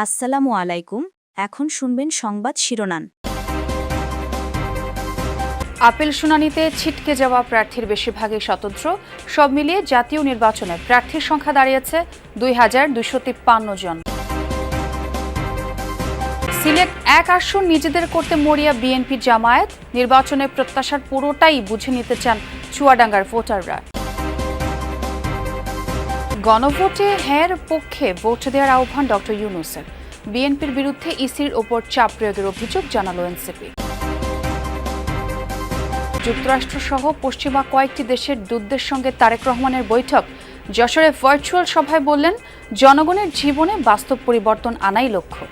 আসসালামু আলাইকুম, এখন শুনবেন সংবাদ শিরোনাম। আপিল শুনানিতে ছিটকে যাওয়া প্রার্থীর বেশিরভাগই স্বতন্ত্র, সব মিলিয়ে জাতীয় নির্বাচনে প্রার্থীর সংখ্যা দাঁড়িয়েছে দুই হাজার দুইশো তিপ্পান্ন জন। সিলেট এক আসন নিজেদের করতে মরিয়া বিএনপি জামায়াত, নির্বাচনের প্রত্যাশার পুরোটাই বুঝে নিতে চান চুয়াডাঙ্গার ভোটাররা। গণভোটে হ্যার পক্ষে ভোট দেওয়ার আহ্বান ডক্টর ইউনুসের। বিএনপির বিরুদ্ধে ইসির ওপর চাপ প্রয়োগের অভিযোগ জানালো এনসিপি। যুক্তরাষ্ট্রসহ পশ্চিমা কয়েকটি দেশের দূতদের সঙ্গে তারেক রহমানের বৈঠক। যশোরে ভার্চুয়াল সভায় বললেন, জনগণের জীবনে বাস্তব পরিবর্তন আনাই লক্ষ্য।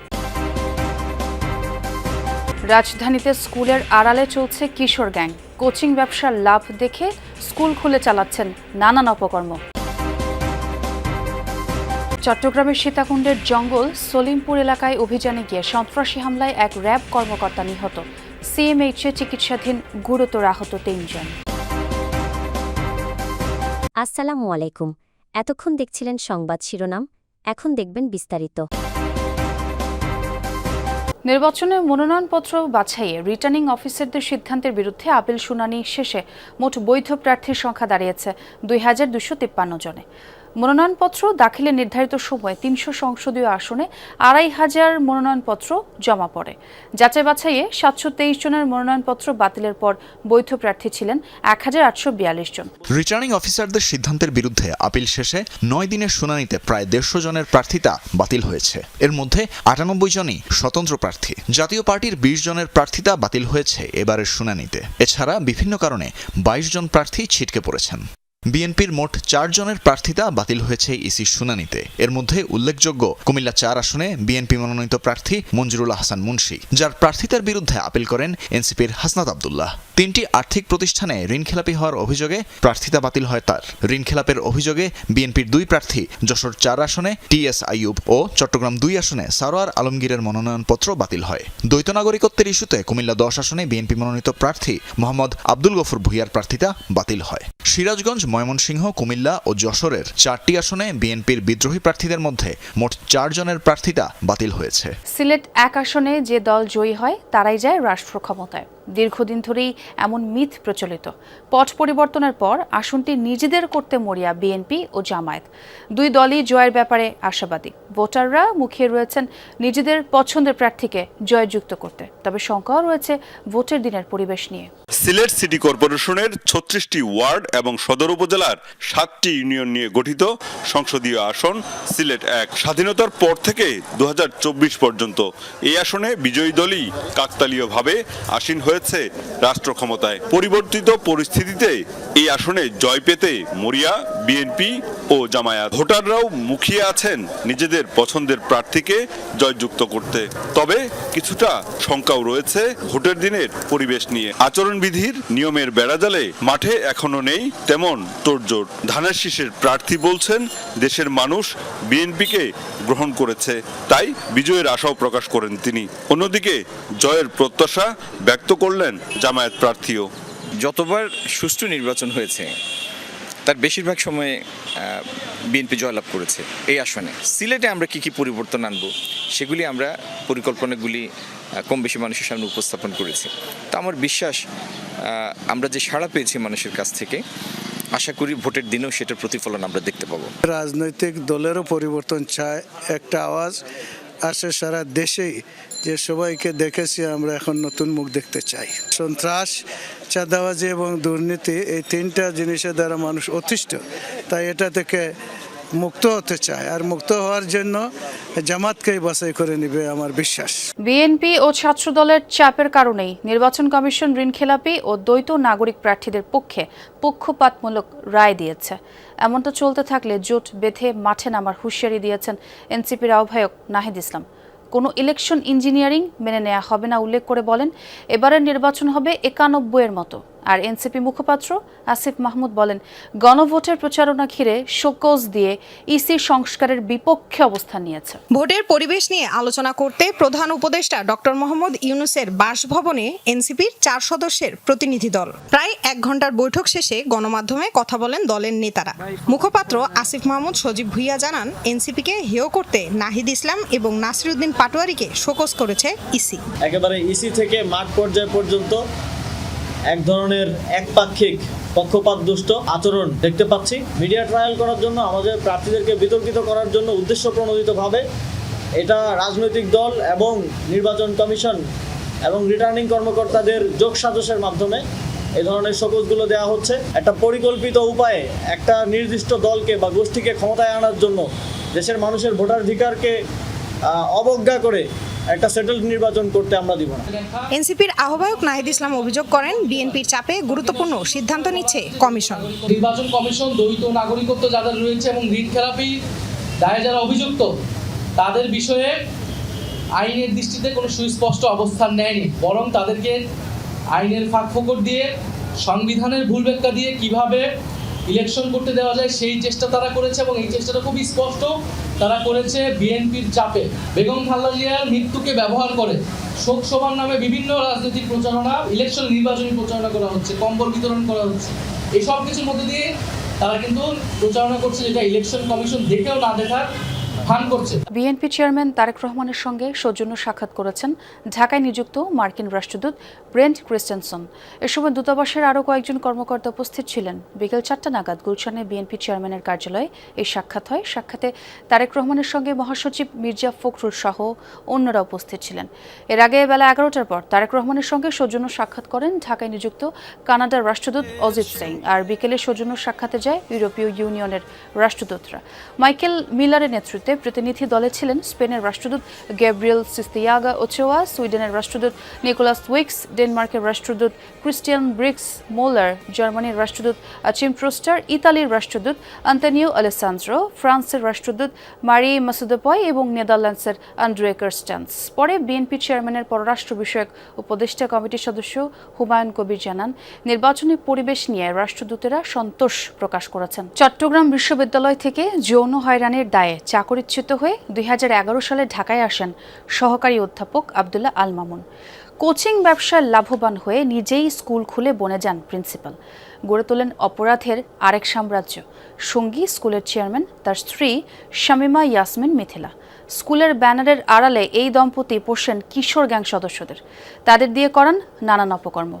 রাজধানীতে স্কুলের আড়ালে চলছে কিশোর গ্যাং। কোচিং ব্যবসার লাভ দেখে স্কুল খুলে চালাচ্ছেন নানান অপকর্ম। চট্টগ্রামের সীতাকুণ্ডের জঙ্গল সলিমপুর এলাকায় অভিযানে গিয়ে সন্ত্রাসী হামলায় এক র্যাব কর্মকর্তা নিহত। সিএমএইচে চিকিৎসাধীন গুরুতর আহত তিনজন। আসসালামু আলাইকুম। এতক্ষণ দেখছিলেন সংবাদ শিরোনাম এখন দেখবেন বিস্তারিত। নির্বাচনে মনোনয়নপত্র বাছাইয়ে রিটার্নিং অফিসারদের সিদ্ধান্তের বিরুদ্ধে আপিল শুনানি শেষে মোট বৈধ প্রার্থীর সংখ্যা দাঁড়িয়েছে দুই হাজার দুশো তিপ্পান্ন জনে। মনোনয়নপত্র দাখিলের নির্ধারিত সময়ে তিনশো সংসদীয় আসনে আড়াই হাজার মনোনয়নপত্র জমা পড়ে। যাচাই বাছাইয়ে সাতশো তেইশ জনের মনোনয়নপত্র বাতিলের পর বৈধ প্রার্থী ছিলেন এক হাজার আটশো বিয়াল্লিশ জন। রিটার্নিং অফিসারদের সিদ্ধান্তের বিরুদ্ধে আপিল শেষে নয় দিনের শুনানিতে প্রায় দেড়শো জনের প্রার্থিতা বাতিল হয়েছে। এর মধ্যে আটানব্বই জনই স্বতন্ত্র প্রার্থী। জাতীয় পার্টির বিশ জনের প্রার্থিতা বাতিল হয়েছে এবারের শুনানিতে। এছাড়া বিভিন্ন কারণে বাইশ জন প্রার্থী ছিটকে পড়েছেন। বিএনপির মোট চারজনের প্রার্থিতা বাতিল হয়েছে ইসির শুনানিতে। এর মধ্যে উল্লেখযোগ্য কুমিল্লা চার আসনে বিএনপি মনোনীত প্রার্থী মঞ্জুরুল হাসান মুন্সি, যার প্রার্থিতার বিরুদ্ধে আপিল করেন এনসিপির হাসনাত আবদুল্লাহ। তিনটি আর্থিক প্রতিষ্ঠানে ঋণখেলাপি হওয়ার অভিযোগে প্রার্থিতা বাতিল হয় তার। ঋণখেলাপের অভিযোগে বিএনপির দুই প্রার্থী যশোর চার আসনে টিএস আইয়ুব ও চট্টগ্রাম দুই আসনে সারোয়ার আলমগীরের মনোনয়নপত্র বাতিল হয়। দ্বৈত নাগরিকত্বের ইস্যুতে কুমিল্লা দশ আসনে বিএনপি মনোনীত প্রার্থী মোহাম্মদ আব্দুল গফুর ভুইয়ার প্রার্থিতা বাতিল হয়। সিরাজগঞ্জ ময়মনসিংহ, কুমিল্লা ও যশোরের চারটি আসনে বিএনপির বিদ্রোহী প্রার্থীদের মধ্যে মোট চারজনের প্রার্থিতা বাতিল হয়েছে। সিলেট এক আসনে যে দল জয়ী হয়, তারাই যায় রাষ্ট্র ক্ষমতায়। দীর্ঘদিন ধরেই এমন মিথ প্রচলিত। পট পরিবর্তনের পর আসনটি নিজেদের করতে মরিয়া বিএনপি ও জামায়াত। দুই দলই জয়ের ব্যাপারে আশাবাদী। ভোটাররা মুখিয়ে রয়েছেন নিজেদের পছন্দের প্রার্থীকে জয়যুক্ত করতে। তবে শঙ্কাও রয়েছে ভোটের দিনের পরিবেশ নিয়ে। সিলেট সিটি কর্পোরেশনের ছত্রিশটি ওয়ার্ড এবং সদর উপজেলার সাতটি ইউনিয়ন নিয়ে গঠিত সংসদীয় আসন সিলেট এক। স্বাধীনতার পর থেকে দু হাজার চব্বিশ পর্যন্ত এই আসনে বিজয়ী দলই কাকতালীয়ভাবে আসীন হয়েছে রাষ্ট্র ক্ষমতায় পরিবর্তিত পরিস্থিতিতে এই আসনে জয় পেতে মরিয়া বিএনপি ও জামায়াত। ভোটাররাও মুখিয়ে আছেন নিজেদের পছন্দের প্রার্থীকে জয়যুক্ত করতে। তবে কিছুটা শঙ্কাও রয়েছে ভোটের দিনের পরিবেশ নিয়ে। আচরণবিধির নিয়মের বেড়াজালে মাঠে এখনও নেই তেমন তোড়জোড়। ধানের শীষের প্রার্থী বলছেন, দেশের মানুষ বিএনপিকে গ্রহণ করেছে, তাই বিজয়ের আশাও প্রকাশ করেন তিনি। অন্যদিকে জয়ের প্রত্যাশা ব্যক্ত করলেন জামায়াত প্রার্থীও। যতবার সুষ্ঠু নির্বাচন হয়েছে তার বেশিরভাগ সময়ে বিএনপি জয়লাভ করেছে এই আসনে। সিলেটে আমরা কি কি পরিবর্তন আনব, সেগুলি আমরা পরিকল্পনাগুলি কম বেশি মানুষের সামনে উপস্থাপন করেছি। তো আমার বিশ্বাস আমরা যে সাড়া পেয়েছি মানুষের কাছ থেকে, আশা করি ভোটের দিনেও সেটার প্রতিফলন আমরা দেখতে পাবো। রাজনৈতিক দলেরও পরিবর্তন চায় একটা আওয়াজ আসে সারা দেশেই যে সবাইকে দেখেছি আমরা এখন নতুন মুখ দেখতে চাই। সন্ত্রাস, চাঁদাবাজি এবং দুর্নীতি এই তিনটা জিনিসের দ্বারা মানুষ অতিষ্ঠ। তাই এটা থেকে মুক্ত হতে চায়। আর মুক্ত হওয়ার জন্য জামাতকেই বাছাই করে নিবে আমার বিশ্বাস। বিএনপি ও ছাত্র দলের চাপের কারণেই নির্বাচন কমিশন ঋণখেলাপি ও দ্বৈত নাগরিক প্রার্থীদের পক্ষে পক্ষপাতমূলক রায় দিয়েছে। এমনটা চলতে থাকলে জোট বেঁধে মাঠে নামার হুঁশিয়ারি দিয়েছেন এনসিপির আহ্বায়ক নাহিদ ইসলাম। কোনো ইলেকশন ইঞ্জিনিয়ারিং মেনে নেওয়া হবে না, উল্লেখ করে বলেন, এবারের নির্বাচন হবে একানব্বইয়ের মতো। আর এনসিপি মুখপাত্র আসিফ মাহমুদ বলেন গণভোটের প্রচারণা ঘিরে শোকজ দিয়ে ইসি সংস্কারের বিপক্ষে অবস্থান নিয়েছে। ভোটের পরিবেশ নিয়ে আলোচনা করতে প্রধান উপদেষ্টা ডক্টর মোহাম্মদ ইউনুসের বাসভবনে এনসিপির চার সদস্যের প্রতিনিধি দল। প্রায় এক ঘণ্টার বৈঠক শেষে গণমাধ্যমে কথা বলেন দলের নেতারা। মুখপাত্র আসিফ মাহমুদ সজীব ভুইয়া জানান এনসিপিকে হেয় করতে নাহিদ ইসলাম এবং নাসিরুদ্দিন পাটোয়ারিকে শোকজ করেছে ইসি। একেবারে ইসি থেকে মাঠ পর্যায় পর্যন্ত এক ধরনের একপাক্ষিক পক্ষপাত দুষ্ট আচরণ দেখতে পাচ্ছি। মিডিয়া ট্রায়াল করার জন্য আমাদের প্রার্থীদেরকে বিতর্কিত করার জন্য উদ্দেশ্য প্রণোদিতভাবে এটা রাজনৈতিক দল এবং নির্বাচন কমিশন এবং রিটার্নিং কর্মকর্তাদের যোগ মাধ্যমে এই ধরনের সকোজগুলো দেওয়া হচ্ছে। একটা পরিকল্পিত উপায়ে একটা নির্দিষ্ট দলকে বা গোষ্ঠীকে ক্ষমতায় আনার জন্য দেশের মানুষের ভোটাধিকারকে অবজ্ঞা করে একটা সেটেলড নির্বাচন করতে আমরা দিব না। এনসিপির আহ্বায়ক নাহিদ ইসলাম অভিযোগ করেন বিএনপির চাপে গুরুত্বপূর্ণ সিদ্ধান্ত নিচ্ছে কমিশন। নির্বাচন কমিশন দ্বৈত নাগরিকত্ব যাদের রয়েছে এবং রিট থেরাপি দায়ে যারা অভিযুক্ত তাদের বিষয়ে আইনের দৃষ্টিতে কোনো সুস্পষ্ট অবস্থান নেয়নি। বরং তাদেরকে আইনের ফাঁক ফোকর দিয়ে সংবিধানের ভুল ব্যাখ্যা দিয়ে কীভাবে ইলেকশন করতে দেওয়া যায়, সেই চেষ্টা তারা করেছে এবং এই চেষ্টাটা খুবই স্পষ্ট, তারা করেছে বিএনপির চাপে। বেগম খালেদা জিয়ার মৃত্যুকে ব্যবহার করে শোক সভার নামে বিভিন্ন রাজনৈতিক প্রচারণা ইলেকশন নির্বাচনী প্রচারণা করা হচ্ছে, কম্বল বিতরণ করা হচ্ছে। এই সব কিছুর মধ্যে দিয়ে তারা কিন্তু প্রচারণা করছে যেটা ইলেকশন কমিশন দেখেও না দেখার বিএনপি চেয়ারম্যান তারেক রহমানের সঙ্গে সৌজন্য সাক্ষাৎ করেছেন ঢাকায় নিযুক্ত মার্কিন রাষ্ট্রদূত ব্রেন্ট ক্রিস্টেনসন। এ সময় দূতাবাসের আরও কয়েকজন কর্মকর্তা উপস্থিত ছিলেন। বিকেল চারটা নাগাদ গুলশানে বিএনপি চেয়ারম্যানের কার্যালয়ে এই সাক্ষাৎ হয়। সাক্ষাতে তারেক রহমানের সঙ্গে মহাসচিব মির্জা ফখরুল সহ অন্যরা উপস্থিত ছিলেন। এর আগে বেলা এগারোটার পর তারেক রহমানের সঙ্গে সৌজন্য সাক্ষাৎ করেন ঢাকায় নিযুক্ত কানাডার রাষ্ট্রদূত অজিত সিং আর বিকেলে সৌজন্য সাক্ষাতে যায় ইউরোপীয় ইউনিয়নের রাষ্ট্রদূতরা। মাইকেল মিলারের নেতৃত্বে প্রতিনিধি দলে ছিলেন স্পেনের রাষ্ট্রদূত গ্যাব্রিয়েল সিস্তিয়াগা ওচোয়া, সুইডেনের রাষ্ট্রদূত নিকোলাস উইক্স, ডেনমার্কের রাষ্ট্রদূত ক্রিস্টিয়ান ব্রিক্স মোলার, জার্মানির রাষ্ট্রদূত চিম ট্রোস্টার ইতালির রাষ্ট্রদূত আন্তনিও আলেসান্দ্রো, ফ্রান্সের রাষ্ট্রদূত মারি মাসুদপয় এবং নেদারল্যান্ডসের আন্ড্রে কার্স্টান্স। পরে বিএনপি চেয়ারম্যানের পররাষ্ট্র বিষয়ক উপদেষ্টা কমিটির সদস্য হুমায়ুন কবির জানান, নির্বাচনী পরিবেশ নিয়ে রাষ্ট্রদূতেরা সন্তোষ প্রকাশ করেছেন। চট্টগ্রাম বিশ্ববিদ্যালয় থেকে যৌন হয়রানির দায়ে চাকরিচ্যুত হয়ে দুই হাজার এগারো সালে ঢাকায় আসেন সহকারী অধ্যাপক আবদুল্লাহ আল মামুন। কোচিং ব্যবসায় লাভবান হয়ে নিজেই স্কুল খুলে বনে যান প্রিন্সিপাল। গড়ে তোলেন অপরাধের আরেক সাম্রাজ্য। সঙ্গী স্কুলের চেয়ারম্যান তার স্ত্রী শামিমা ইয়াসমিন মিথিলা। স্কুলের ব্যানারের আড়ালে এই দম্পতি পোষেন কিশোর গ্যাং সদস্যদের। তাদের দিয়ে করান নানান অপকর্ম।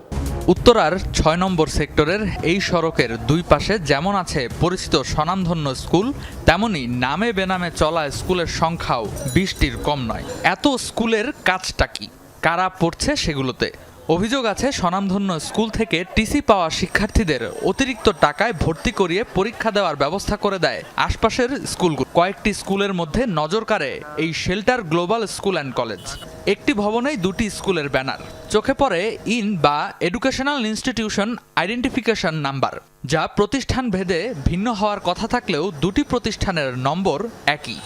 উত্তরার ছয় নম্বর সেক্টরের এই সড়কের দুই পাশে যেমন আছে পরিচিত স্বনামধন্য স্কুল, তেমনি নামে বেনামে চলা স্কুলের সংখ্যাও বিশটির কম নয়। এত স্কুলের কাজটা কি? কারা পড়ছে সেগুলোতে? অভিযোগ আছে, স্বনামধন্য স্কুল থেকে টিসি পাওয়া শিক্ষার্থীদের অতিরিক্ত টাকায় ভর্তি করিয়ে পরীক্ষা দেওয়ার ব্যবস্থা করে দেয় আশপাশের স্কুলগুলো। কয়েকটি স্কুলের মধ্যে নজর কাড়ে এই shelter global school and college. একটি ভবনেই দুটি স্কুলের ব্যানার। চোখে পড়ে ইন বা এডুকেশনাল ইনস্টিটিউশন আইডেন্টিফিকেশন নাম্বার, যা প্রতিষ্ঠান ভেদে ভিন্ন হওয়ার কথা থাকলেও দুটি প্রতিষ্ঠানের নম্বর একই।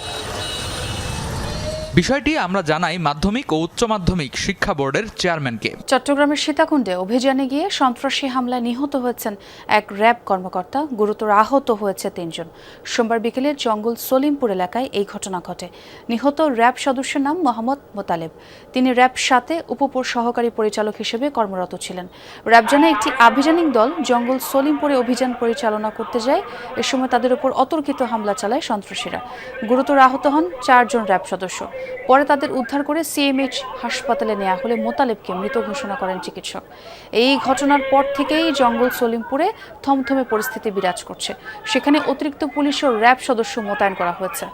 বিষয়টি আমরা জানাই মাধ্যমিক ও উচ্চ মাধ্যমিক শিক্ষা বোর্ডের চেয়ারম্যানকে। চট্টগ্রামের সীতাকুণ্ডে অভিযানে গিয়ে সন্ত্রাসী হামলায় নিহত হয়েছেন এক র্যাব কর্মকর্তা, গুরুতর আহত হয়েছে তিনজন। সোমবার বিকেলে জঙ্গল সলিমপুর এলাকায় এই ঘটনা ঘটে। নিহত র্যাব সদস্যের নাম মোহাম্মদ মোতালেব। তিনি র্যাব সাথে উপপুর সহকারী পরিচালক হিসেবে কর্মরত ছিলেন। র্যাব জানায়, একটি আভিযানিক দল জঙ্গল সলিমপুরে অভিযান পরিচালনা করতে যায়। এ সময় তাদের উপর অতর্কিত হামলা চালায় সন্ত্রাসীরা। গুরুতর আহত হন চারজন র্যাব সদস্য। পরে তাদের উদ্ধার করে সিএমএইচ হাসপাতালে নেওয়া হলে মোতালেবকে মৃত ঘোষণা করেন চিকিৎসক। এই ঘটনার পর থেকেই জঙ্গল সলিমপুরে থমথমে পরিস্থিতি বিরাজ করছে। সেখানে অতিরিক্ত পুলিশ ও র্যাব সদস্য মোতায়েন করা হয়েছে।